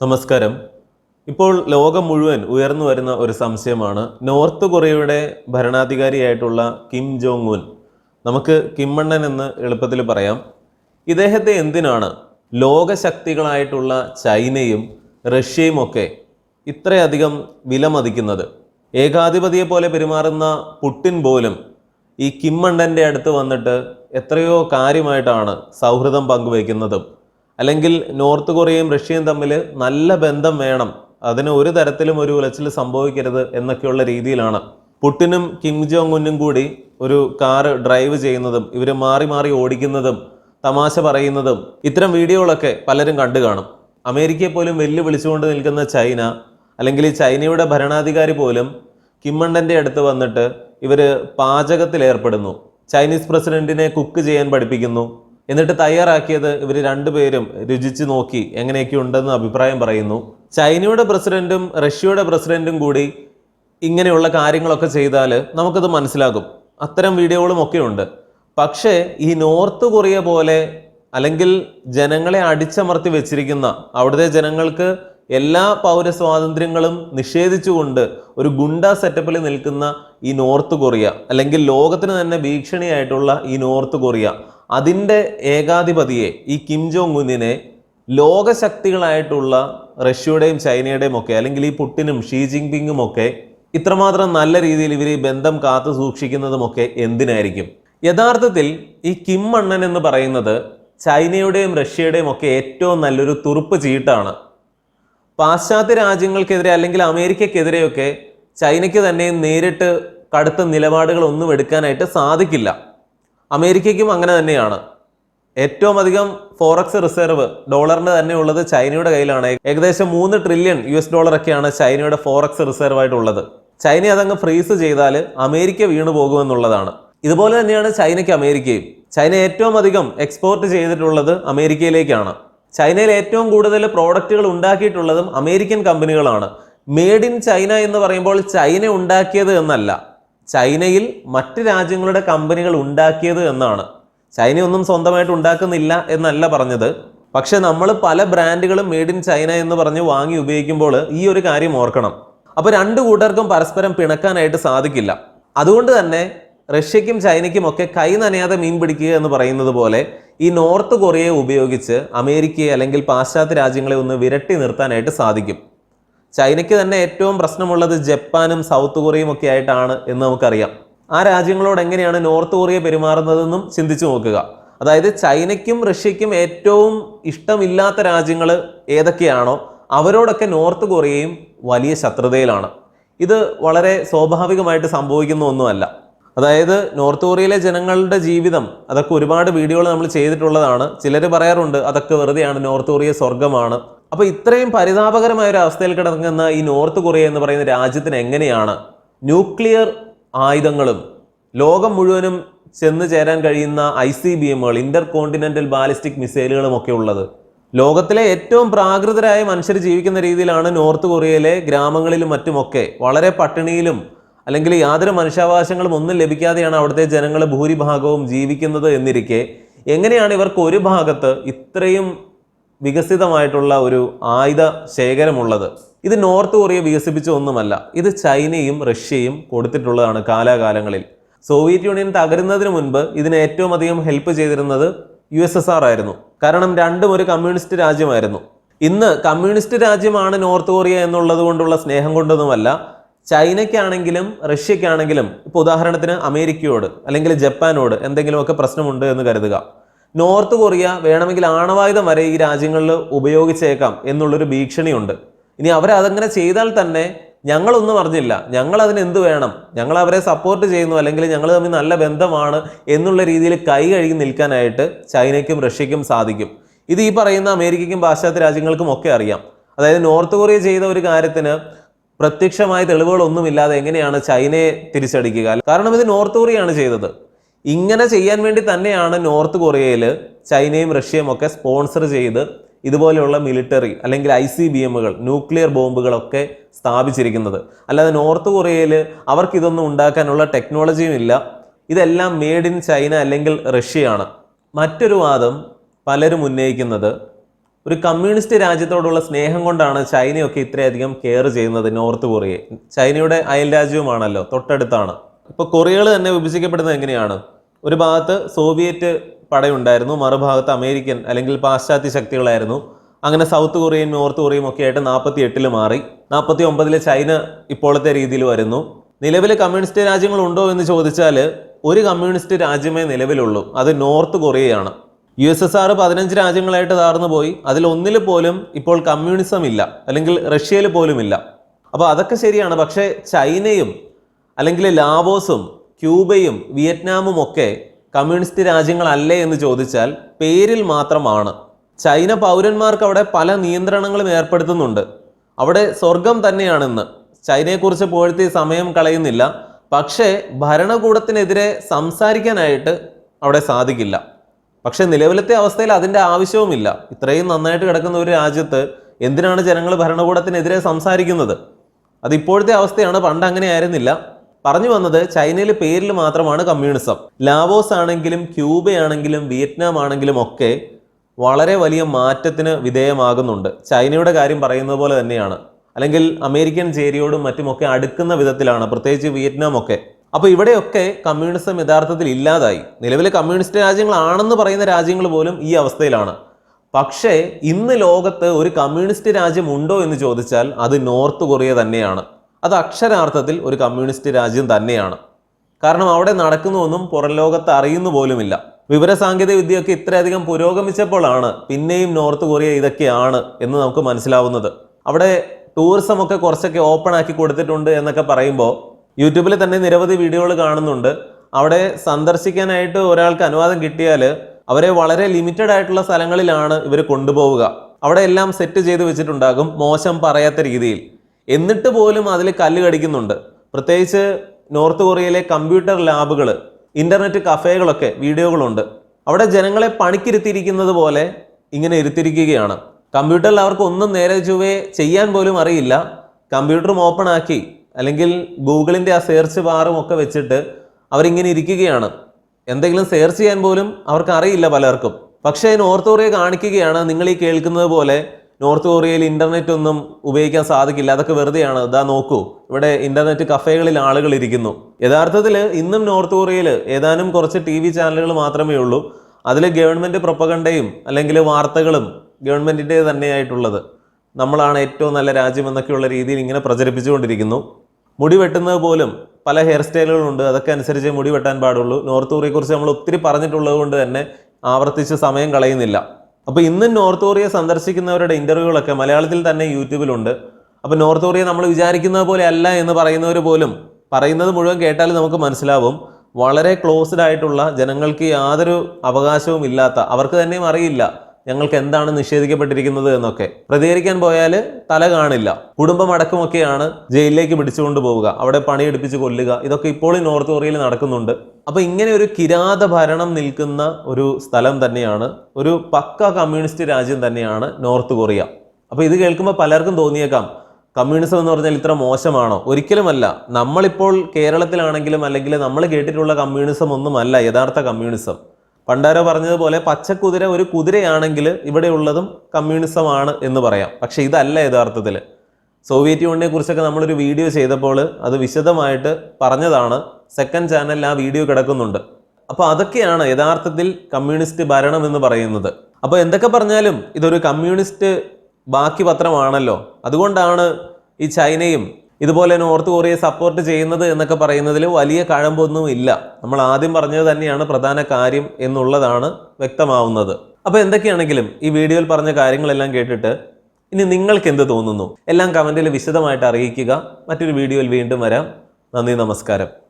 നമസ്കാരം. ഇപ്പോൾ ലോകം മുഴുവൻ ഉയർന്നു വരുന്ന ഒരു സംശയമാണ് നോർത്ത് കൊറിയയുടെ ഭരണാധികാരിയായിട്ടുള്ള കിം ജോങ് ഉൻ നമുക്ക് കിമ്മണ്ണൻ എന്ന് എളുപ്പത്തിൽ പറയാം. ഇദ്ദേഹത്തെ എന്തിനാണ് ലോകശക്തികളായിട്ടുള്ള ചൈനയും റഷ്യയും ഒക്കെ ഇത്രയധികം വിലമതിക്കുന്നത്? ഏകാധിപതിയെ പോലെ പെരുമാറുന്ന പുട്ടിൻ പോലും ഈ കിമ്മണ്ണന്റെ അടുത്ത് വന്നിട്ട് എത്രയോ കാര്യമായിട്ടാണ് സൗഹൃദം പങ്കുവയ്ക്കുന്നതും. അല്ലെങ്കിൽ നോർത്ത് കൊറിയയും റഷ്യയും തമ്മിൽ നല്ല ബന്ധം വേണം. അതിന് ഒരു തരത്തിലും ഒരു ഉലച്ചിൽ സംഭവിക്കരുത് എന്നൊക്കെയുള്ള രീതിയിലാണ്. പുട്ടിനും കിം ജോങ് ഉന്നും കൂടി ഒരു കാറ് ഡ്രൈവ് ചെയ്യുന്നതും ഇവർ മാറി മാറി ഓടിക്കുന്നതും തമാശ പറയുന്നതും ഇത്തരം വീഡിയോകളൊക്കെ പലരും കണ്ടു കാണും. അമേരിക്കയെ പോലും വെല്ലുവിളിച്ചുകൊണ്ട് നിൽക്കുന്ന ചൈന അല്ലെങ്കിൽ ചൈനയുടെ ഭരണാധികാരി പോലും കിമ്മണ്ണന്റെ അടുത്ത് വന്നിട്ട് ഇവർ പാചകത്തിൽ ഏർപ്പെടുന്നു ചൈനീസ് പ്രസിഡന്റിനെ കുക്ക് ചെയ്യാൻ പഠിപ്പിക്കുന്നു. എന്നിട്ട് തയ്യാറാക്കിയത് ഇവർ രണ്ടുപേരും രുചിച്ച് നോക്കി എങ്ങനെയൊക്കെ ഉണ്ടെന്ന് അഭിപ്രായം പറയുന്നു. ചൈനയുടെ പ്രസിഡന്റും റഷ്യയുടെ പ്രസിഡന്റും കൂടി ഇങ്ങനെയുള്ള കാര്യങ്ങളൊക്കെ ചെയ്താൽ നമുക്കത് മനസ്സിലാകും. അത്തരം വീഡിയോകളും ഒക്കെ ഉണ്ട്. പക്ഷേ ഈ നോർത്ത് കൊറിയ പോലെ അല്ലെങ്കിൽ ജനങ്ങളെ അടിച്ചമർത്തി വെച്ചിരിക്കുന്ന അവിടുത്തെ ജനങ്ങൾക്ക് എല്ലാ പൗരസ്വാതന്ത്ര്യങ്ങളും നിഷേധിച്ചുകൊണ്ട് ഒരു ഗുണ്ട സെറ്റപ്പിൽ നിൽക്കുന്ന ഈ നോർത്ത് കൊറിയ അല്ലെങ്കിൽ ലോകത്തിന് തന്നെ ഭീഷണിയായിട്ടുള്ള ഈ നോർത്ത് കൊറിയ അതിന്റെ ഏകാധിപതിയെ ഈ കിം ജോങ് ഉന്നിനെ ലോകശക്തികളായിട്ടുള്ള റഷ്യയുടെയും ചൈനയുടെയും ഒക്കെ അല്ലെങ്കിൽ ഈ പുട്ടിനും ഷീ ജിൻപിങ്ങും ഒക്കെ ഇത്രമാത്രം നല്ല രീതിയിൽ ഇവർ ഈ ബന്ധം കാത്തു സൂക്ഷിക്കുന്നതുമൊക്കെ എന്തിനായിരിക്കും? യഥാർത്ഥത്തിൽ ഈ കിം അണ്ണൻ എന്ന് പറയുന്നത് ചൈനയുടെയും റഷ്യയുടെയും ഒക്കെ ഏറ്റവും നല്ലൊരു തുറുപ്പ് ചീട്ടാണ്. പാശ്ചാത്യ രാജ്യങ്ങൾക്കെതിരെ അല്ലെങ്കിൽ അമേരിക്കക്കെതിരെയൊക്കെ ചൈനയ്ക്ക് തന്നെ നേരിട്ട് കടുത്ത നിലപാടുകൾ ഒന്നും എടുക്കാനായിട്ട് സാധിക്കില്ല. അമേരിക്കയ്ക്കും അങ്ങനെ തന്നെയാണ്. ഏറ്റവും അധികം ഫോറക്സ് റിസർവ് ഡോളറിന്റെ തന്നെ ഉള്ളത് ചൈനയുടെ കയ്യിലാണ്. ഏകദേശം മൂന്ന് ട്രില്യൺ യു എസ് ഡോളറൊക്കെയാണ് ചൈനയുടെ ഫോറക്സ് റിസർവ് ആയിട്ടുള്ളത് ചൈന അതങ്ങ് ഫ്രീസ് ചെയ്താൽ അമേരിക്ക വീണു പോകുമെന്നുള്ളതാണ് ഇതുപോലെ തന്നെയാണ് ചൈനയ്ക്ക് അമേരിക്കയും. ചൈന ഏറ്റവും അധികം എക്സ്പോർട്ട് ചെയ്തിട്ടുള്ളത് അമേരിക്കയിലേക്കാണ്. ചൈനയിൽ ഏറ്റവും കൂടുതൽ പ്രോഡക്റ്റുകൾ ഉണ്ടാക്കിയിട്ടുള്ളതും അമേരിക്കൻ കമ്പനികളാണ്. മെയ്ഡ് ഇൻ ചൈന എന്ന് പറയുമ്പോൾ ചൈന ഉണ്ടാക്കിയത് എന്നല്ല. ചൈനയിൽ മറ്റ് രാജ്യങ്ങളുടെ കമ്പനികൾ ഉണ്ടാക്കിയത് എന്നാണ്. ചൈനയൊന്നും സ്വന്തമായിട്ട് ഉണ്ടാക്കുന്നില്ല എന്നല്ല പറഞ്ഞത്. പക്ഷെ നമ്മൾ പല ബ്രാൻഡുകളും മെയ്ഡ് ഇൻ ചൈന എന്ന് പറഞ്ഞ് വാങ്ങി ഉപയോഗിക്കുമ്പോൾ ഈ ഒരു കാര്യം ഓർക്കണം. അപ്പോൾ രണ്ട് കൂട്ടർക്കും പരസ്പരം പിണക്കാനായിട്ട് സാധിക്കില്ല. അതുകൊണ്ട് തന്നെ റഷ്യക്കും ചൈനയ്ക്കും ഒക്കെ കൈ നനയാതെ മീൻ പിടിക്കുക എന്ന് പറയുന്നത് പോലെ ഈ നോർത്ത് കൊറിയയെ ഉപയോഗിച്ച് അമേരിക്കയെ അല്ലെങ്കിൽ പാശ്ചാത്യ രാജ്യങ്ങളെ ഒന്ന് വിരട്ടി നിർത്താനായിട്ട് സാധിക്കും. ചൈനയ്ക്ക് തന്നെ ഏറ്റവും പ്രശ്നമുള്ളത് ജപ്പാനും സൗത്ത് കൊറിയയും ഒക്കെ ആയിട്ടാണ് എന്ന് നമുക്കറിയാം. ആ രാജ്യങ്ങളോട് എങ്ങനെയാണ് നോർത്ത് കൊറിയ പെരുമാറുന്നതെന്നും ചിന്തിച്ചു നോക്കുക. അതായത് ചൈനയ്ക്കും റഷ്യയ്ക്കും ഏറ്റവും ഇഷ്ടമില്ലാത്ത രാജ്യങ്ങൾ ഏതൊക്കെയാണോ അവരോടൊക്കെ നോർത്ത് കൊറിയയും വലിയ ശത്രുതയിലാണ്. ഇത് വളരെ സ്വാഭാവികമായിട്ട് സംഭവിക്കുന്ന ഒന്നുമല്ല. അതായത് നോർത്ത് കൊറിയയിലെ ജനങ്ങളുടെ ജീവിതം അതൊക്കെ ഒരുപാട് വീഡിയോകൾ നമ്മൾ ചെയ്തിട്ടുള്ളതാണ്. ചിലർ പറയാറുണ്ട് അതൊക്കെ വെറുതെയാണ് നോർത്ത് കൊറിയ സ്വർഗമാണ് അപ്പോൾ ഇത്രയും പരിതാപകരമായ ഒരു അവസ്ഥയിൽ കിടക്കുന്ന ഈ നോർത്ത് കൊറിയ എന്ന് പറയുന്ന രാജ്യത്തിന് എങ്ങനെയാണ്? ന്യൂക്ലിയർ ആയുധങ്ങളും ലോകം മുഴുവനും ചെന്ന് ചേരാൻ കഴിയുന്ന ഐ സി ബി എമ്മുകൾ ഇന്റർ കോണ്ടിനെന്റൽ ബാലിസ്റ്റിക് മിസൈലുകളും ഒക്കെ ഉള്ളത്. ലോകത്തിലെ ഏറ്റവും പ്രാകൃതരായ മനുഷ്യർ ജീവിക്കുന്ന രീതിയിലാണ് നോർത്ത് കൊറിയയിലെ ഗ്രാമങ്ങളിലും മറ്റുമൊക്കെ വളരെ പട്ടിണിയിലും അല്ലെങ്കിൽ യാതൊരു മനുഷ്യാവകാശങ്ങളും ഒന്നും ലഭിക്കാതെയാണ് അവിടുത്തെ ജനങ്ങൾ ഭൂരിഭാഗവും ജീവിക്കുന്നത് എന്നിരിക്കെ എങ്ങനെയാണ് ഇവർക്ക് ഒരു ഭാഗത്ത് ഇത്രയും വികസിതമായിട്ടുള്ള ഒരു ആയുധ ശേഖരമുള്ളത്? ഇത് നോർത്ത് കൊറിയ വികസിപ്പിച്ച ഒന്നുമല്ല. ഇത് ചൈനയും റഷ്യയും കൊടുത്തിട്ടുള്ളതാണ് കാലാകാലങ്ങളിൽ. സോവിയറ്റ് യൂണിയൻ തകരുന്നതിന് മുൻപ് ഇതിന് ഏറ്റവും അധികം ഹെൽപ്പ് ചെയ്തിരുന്നത് യു എസ് എസ് ആർ ആയിരുന്നു. കാരണം രണ്ടും ഒരു കമ്മ്യൂണിസ്റ്റ് രാജ്യമായിരുന്നു. ഇന്ന് കമ്മ്യൂണിസ്റ്റ് രാജ്യമാണ് നോർത്ത് കൊറിയ എന്നുള്ളത് കൊണ്ടുള്ള സ്നേഹം കൊണ്ടൊന്നുമല്ല ചൈനയ്ക്കാണെങ്കിലും റഷ്യക്കാണെങ്കിലും ഇപ്പോൾ ഉദാഹരണത്തിന് അമേരിക്കയോട് അല്ലെങ്കിൽ ജപ്പാനോട് എന്തെങ്കിലുമൊക്കെ പ്രശ്നമുണ്ട് എന്ന് കരുതുക. നോർത്ത് കൊറിയ വേണമെങ്കിൽ ആണവായുധം വരെ ഈ രാജ്യങ്ങളിൽ ഉപയോഗിച്ചേക്കാം എന്നുള്ളൊരു ഭീഷണിയുണ്ട്. ഇനി അവരതങ്ങനെ ചെയ്താൽ തന്നെ ഞങ്ങളൊന്നും അറിഞ്ഞില്ല. ഞങ്ങൾ അതിന് എന്ത് വേണം? ഞങ്ങൾ അവരെ സപ്പോർട്ട് ചെയ്യുന്നു അല്ലെങ്കിൽ ഞങ്ങൾ തമ്മിൽ നല്ല ബന്ധമാണ് എന്നുള്ള രീതിയിൽ കൈ കഴുകി നിൽക്കാനായിട്ട് ചൈനയ്ക്കും റഷ്യയ്ക്കും സാധിക്കും. ഇത് ഈ പറയുന്ന അമേരിക്കയ്ക്കും പാശ്ചാത്യ രാജ്യങ്ങൾക്കും ഒക്കെ അറിയാം. അതായത് നോർത്ത് കൊറിയ ചെയ്ത ഒരു കാര്യത്തിന് പ്രത്യക്ഷമായ തെളിവുകളൊന്നുമില്ലാതെ എങ്ങനെയാണ് ചൈനയെ തിരിച്ചടിക്കുക? കാരണം ഇത് നോർത്ത് കൊറിയയാണ് ചെയ്തത്. ഇങ്ങനെ ചെയ്യാൻ വേണ്ടി തന്നെയാണ് നോർത്ത് കൊറിയയിൽ ചൈനയും റഷ്യയും ഒക്കെ സ്പോൺസർ ചെയ്ത് ഇതുപോലെയുള്ള മിലിറ്ററി അല്ലെങ്കിൽ ഐ സി ബി എമ്മുകൾ ന്യൂക്ലിയർ ബോംബുകളൊക്കെ സ്ഥാപിച്ചിരിക്കുന്നത്. അല്ലാതെ നോർത്ത് കൊറിയയിൽ അവർക്ക് ഇതൊന്നും ഉണ്ടാക്കാനുള്ള ടെക്നോളജിയും ഇല്ല. ഇതെല്ലാം മെയ്ഡ് ഇൻ ചൈന അല്ലെങ്കിൽ റഷ്യയാണ്. മറ്റൊരു വാദം പലരും ഉന്നയിക്കുന്നത് ഒരു കമ്മ്യൂണിസ്റ്റ് രാജ്യത്തോടുള്ള സ്നേഹം കൊണ്ടാണ് ചൈനയൊക്കെ ഇത്രയധികം കെയർ ചെയ്യുന്നത് നോർത്ത് കൊറിയയെ. ചൈനയുടെ അയൽ രാജ്യവുമാണല്ലോ തൊട്ടടുത്താണ്. ഇപ്പൊ കൊറിയകൾ തന്നെ വിഭജിക്കപ്പെടുന്നത് എങ്ങനെയാണ്? ഒരു ഭാഗത്ത് സോവിയറ്റ് പടയുണ്ടായിരുന്നു മറുഭാഗത്ത് അമേരിക്കൻ അല്ലെങ്കിൽ പാശ്ചാത്യ ശക്തികളായിരുന്നു. അങ്ങനെ സൗത്ത് കൊറിയയും നോർത്ത് കൊറിയയും ഒക്കെ ആയിട്ട് നാൽപ്പത്തി എട്ടിൽ മാറി. നാൽപ്പത്തി ഒമ്പതിൽ ചൈന ഇപ്പോഴത്തെ രീതിയിൽ വരുന്നു. നിലവിൽ കമ്മ്യൂണിസ്റ്റ് രാജ്യങ്ങളുണ്ടോ എന്ന് ചോദിച്ചാൽ ഒരു കമ്മ്യൂണിസ്റ്റ് രാജ്യമേ നിലവിലുള്ളൂ. അത് നോർത്ത് കൊറിയയാണ്. യു എസ് എസ് ആർ പതിനഞ്ച് രാജ്യങ്ങളായിട്ട് താർന്നു പോയി. അതിൽ ഒന്നിൽ പോലും ഇപ്പോൾ കമ്മ്യൂണിസം ഇല്ല. അല്ലെങ്കിൽ റഷ്യയിൽ പോലും ഇല്ല. അപ്പോൾ അതൊക്കെ ശരിയാണ്. പക്ഷേ ചൈനയും അല്ലെങ്കിൽ ലാവോസും ക്യൂബയും വിയറ്റ്നാമും ഒക്കെ കമ്മ്യൂണിസ്റ്റ് രാജ്യങ്ങളല്ലേ എന്ന് ചോദിച്ചാൽ പേരിൽ മാത്രമാണ്. ചൈന പൗരന്മാർക്ക് അവിടെ പല നിയന്ത്രണങ്ങളും ഏർപ്പെടുത്തുന്നുണ്ട്. അവിടെ സ്വർഗം തന്നെയാണെന്ന്. ചൈനയെക്കുറിച്ച് പോഴത്തി സമയം കളയുന്നില്ല. പക്ഷേ ഭരണകൂടത്തിനെതിരെ സംസാരിക്കാനായിട്ട് അവിടെ സാധിക്കില്ല. പക്ഷെ നിലവിലത്തെ അവസ്ഥയിൽ അതിന്റെ ആവശ്യവുമില്ല. ഇത്രയും നന്നായിട്ട് കിടക്കുന്ന ഒരു രാജ്യത്ത് എന്തിനാണ് ജനങ്ങൾ ഭരണകൂടത്തിനെതിരെ സംസാരിക്കുന്നത്? അത് ഇപ്പോഴത്തെ അവസ്ഥയാണ് പണ്ട് അങ്ങനെ ആയിരുന്നില്ല. പറഞ്ഞു വന്നത് ചൈനയിൽ പേരിൽ മാത്രമാണ് കമ്മ്യൂണിസം. ലാവോസ് ആണെങ്കിലും ക്യൂബയാണെങ്കിലും വിയറ്റ്നാം ആണെങ്കിലും ഒക്കെ വളരെ വലിയ മാറ്റത്തിന് വിധേയമാകുന്നുണ്ട്. ചൈനയുടെ കാര്യം പറയുന്നത് പോലെ തന്നെയാണ്. അല്ലെങ്കിൽ അമേരിക്കൻ ചേരിയോടും മറ്റുമൊക്കെ അടുക്കുന്ന വിധത്തിലാണ്. പ്രത്യേകിച്ച് വിയറ്റ്നാം ഒക്കെ. അപ്പോൾ ഇവിടെയൊക്കെ കമ്മ്യൂണിസം യഥാർത്ഥത്തിൽ ഇല്ലാതായി. നിലവിലെ കമ്മ്യൂണിസ്റ്റ് രാജ്യങ്ങളാണെന്ന് പറയുന്ന രാജ്യങ്ങൾ പോലും ഈ അവസ്ഥയിലാണ്. പക്ഷേ ഇന്ന് ലോകത്ത് ഒരു കമ്മ്യൂണിസ്റ്റ് രാജ്യം ഉണ്ടോ എന്ന് ചോദിച്ചാൽ അത് നോർത്ത് കൊറിയ തന്നെയാണ്. അത് അക്ഷരാർത്ഥത്തിൽ ഒരു കമ്മ്യൂണിസ്റ്റ് രാജ്യം തന്നെയാണ്. കാരണം അവിടെ നടക്കുന്നതൊന്നും പുറം ലോകത്ത് അറിയുന്നു പോലുമില്ല. വിവരസാങ്കേതിക വിദ്യയൊക്കെ ഇത്രയധികം പുരോഗമിച്ചപ്പോഴാണ് പിന്നെയും നോർത്ത് കൊറിയ ഇതൊക്കെയാണ് എന്ന് നമുക്ക് മനസ്സിലാവുന്നത്. അവിടെ ടൂറിസം ഒക്കെ കുറച്ചൊക്കെ ഓപ്പൺ ആക്കി കൊടുത്തിട്ടുണ്ട് എന്നൊക്കെ പറയുമ്പോൾ യൂട്യൂബിൽ തന്നെ നിരവധി വീഡിയോകൾ കാണുന്നുണ്ട്. അവിടെ സന്ദർശിക്കാനായിട്ട് ഒരാൾക്ക് അനുവാദം കിട്ടിയാൽ അവരെ വളരെ ലിമിറ്റഡ് ആയിട്ടുള്ള സ്ഥലങ്ങളിലാണ് ഇവർ കൊണ്ടുപോവുക. അവിടെ എല്ലാം സെറ്റ് ചെയ്ത് വെച്ചിട്ടുണ്ടാകും മോശം പറയാത്ത രീതിയിൽ. എന്നിട്ട് പോലും അതിൽ കല്ല് കടിക്കുന്നുണ്ട്. പ്രത്യേകിച്ച് നോർത്ത് കൊറിയയിലെ കമ്പ്യൂട്ടർ ലാബുകൾ ഇന്റർനെറ്റ് കഫേകളൊക്കെ വീഡിയോകളുണ്ട്. അവിടെ ജനങ്ങളെ പണിക്കിരുത്തിയിരിക്കുന്നത് പോലെ ഇങ്ങനെ ഇരുത്തിരിക്കുകയാണ് കമ്പ്യൂട്ടറിൽ അവർക്ക് ഒന്നും നേരെ ചൊവ്വേ ചെയ്യാൻ പോലും അറിയില്ല. കമ്പ്യൂട്ടറും ഓപ്പൺ ആക്കി. അല്ലെങ്കിൽ ഗൂഗിളിന്റെ ആ സെർച്ച് ബാറും ഒക്കെ വെച്ചിട്ട് അവരിങ്ങനെ ഇരിക്കുകയാണ്. എന്തെങ്കിലും സെർച്ച് ചെയ്യാൻ പോലും അവർക്ക് അറിയില്ല പലർക്കും. പക്ഷേ നോർത്ത് കൊറിയ കാണിക്കുകയാണ് നിങ്ങൾ ഈ കേൾക്കുന്നത് പോലെ നോർത്ത് കൊറിയയിൽ ഇന്റർനെറ്റ് ഒന്നും ഉപയോഗിക്കാൻ സാധിക്കില്ല. അതൊക്കെ വെറുതെയാണ്. ഇതാ നോക്കൂ. ഇവിടെ ഇന്റർനെറ്റ് കഫേകളിൽ ആളുകൾ ഇരിക്കുന്നു. യഥാർത്ഥത്തിൽ ഇന്നും നോർത്ത് കൊറിയയിൽ ഏതാനും കുറച്ച് ടി വി ചാനലുകൾ മാത്രമേ ഉള്ളൂ. അതിൽ ഗവൺമെന്റ് പ്രൊപ്പകണ്ടയും അല്ലെങ്കിൽ വാർത്തകളും ഗവൺമെന്റിന്റെ തന്നെയായിട്ടുള്ളത്. നമ്മളാണ് ഏറ്റവും നല്ല രാജ്യം എന്നൊക്കെയുള്ള രീതിയിൽ ഇങ്ങനെ പ്രചരിപ്പിച്ചുകൊണ്ടിരിക്കുന്നു. മുടി വെട്ടുന്നത് പോലും പല ഹെയർ സ്റ്റൈലുകളുണ്ട് അതൊക്കെ അനുസരിച്ച് മുടി വെട്ടാൻ പാടുള്ളൂ. നോർത്ത് കൊറിയയെക്കുറിച്ച് നമ്മൾ ഒത്തിരി പറഞ്ഞിട്ടുള്ളത് കൊണ്ട് തന്നെ ആവർത്തിച്ച് സമയം കളയുന്നില്ല. അപ്പോൾ ഇന്ന് നോർത്ത് കൊറിയ സന്ദർശിക്കുന്നവരുടെ ഇന്റർവ്യൂകളൊക്കെ മലയാളത്തിൽ തന്നെ യൂട്യൂബിലുണ്ട്. അപ്പോൾ നോർത്ത് കൊറിയ നമ്മൾ വിചാരിക്കുന്നത് പോലെ അല്ല എന്ന് പറയുന്നവർ പോലും പറയുന്നത് മുഴുവൻ കേട്ടാൽ നമുക്ക് മനസ്സിലാവും. വളരെ ക്ലോസ്ഡ് ആയിട്ടുള്ള ജനങ്ങൾക്ക് യാതൊരു അവകാശവും ഇല്ലാത്ത അവർക്ക് തന്നെയും അറിയില്ല ഞങ്ങൾക്ക് എന്താണ് നിഷേധിക്കപ്പെട്ടിരിക്കുന്നത് എന്നൊക്കെ. പ്രതികരിക്കാൻ പോയാൽ തല കാണില്ല. കുടുംബം അടക്കമൊക്കെയാണ് ജയിലിലേക്ക് പിടിച്ചുകൊണ്ട് പോവുക. അവിടെ പണിയെടുപ്പിച്ച് കൊല്ലുക. ഇതൊക്കെ ഇപ്പോൾ ഈ നോർത്ത് കൊറിയയിൽ നടക്കുന്നുണ്ട്. അപ്പൊ ഇങ്ങനെ ഒരു കിരാത ഭരണം നിൽക്കുന്ന ഒരു സ്ഥലം തന്നെയാണ് ഒരു പക്ക കമ്മ്യൂണിസ്റ്റ് രാജ്യം തന്നെയാണ് നോർത്ത് കൊറിയ. അപ്പൊ ഇത് കേൾക്കുമ്പോൾ പലർക്കും തോന്നിയേക്കാം കമ്മ്യൂണിസം എന്ന് പറഞ്ഞാൽ ഇത്ര മോശമാണോ? ഒരിക്കലുമല്ല. നമ്മളിപ്പോൾ കേരളത്തിലാണെങ്കിലും അല്ലെങ്കിൽ നമ്മൾ കേട്ടിട്ടുള്ള കമ്മ്യൂണിസം ഒന്നുമല്ല യഥാർത്ഥ കമ്മ്യൂണിസം. പണ്ടാരോ പറഞ്ഞതുപോലെ പച്ചക്കുതിര ഒരു കുതിരയാണെങ്കിൽ ഇവിടെയുള്ളതും കമ്മ്യൂണിസമാണ് എന്ന് പറയാം. പക്ഷെ ഇതല്ല യഥാർത്ഥത്തിൽ. സോവിയറ്റ് യൂണിയനെ കുറിച്ചൊക്കെ നമ്മളൊരു വീഡിയോ ചെയ്തപ്പോൾ അത് വിശദമായിട്ട് പറഞ്ഞതാണ്. സെക്കൻഡ് ചാനലിൽ ആ വീഡിയോ കിടക്കുന്നുണ്ട്. അപ്പോൾ അതൊക്കെയാണ് യഥാർത്ഥത്തിൽ കമ്മ്യൂണിസ്റ്റ് ഭരണം എന്ന് പറയുന്നത്. അപ്പോൾ എന്തൊക്കെ പറഞ്ഞാലും ഇതൊരു കമ്മ്യൂണിസ്റ്റ് ബാക്കി പത്രമാണല്ലോ. അതുകൊണ്ടാണ് ഈ ചൈനയും ഇതുപോലെ നോർത്ത് കൊറിയ സപ്പോർട്ട് ചെയ്യുന്നത് എന്നൊക്കെ പറയുന്നതിൽ വലിയ കഴമ്പൊന്നും ഇല്ല. നമ്മൾ ആദ്യം പറഞ്ഞത് തന്നെയാണ് പ്രധാന കാര്യം എന്നുള്ളതാണ് വ്യക്തമാവുന്നത്. അപ്പോൾ എന്തൊക്കെയാണെങ്കിലും ഈ വീഡിയോയിൽ പറഞ്ഞ കാര്യങ്ങളെല്ലാം കേട്ടിട്ട് ഇനി നിങ്ങൾക്ക് എന്ത് തോന്നുന്നു? എല്ലാം കമന്റിൽ വിശദമായിട്ട് അറിയിക്കുക. മറ്റൊരു വീഡിയോയിൽ വീണ്ടും വരാം. നന്ദി നമസ്കാരം.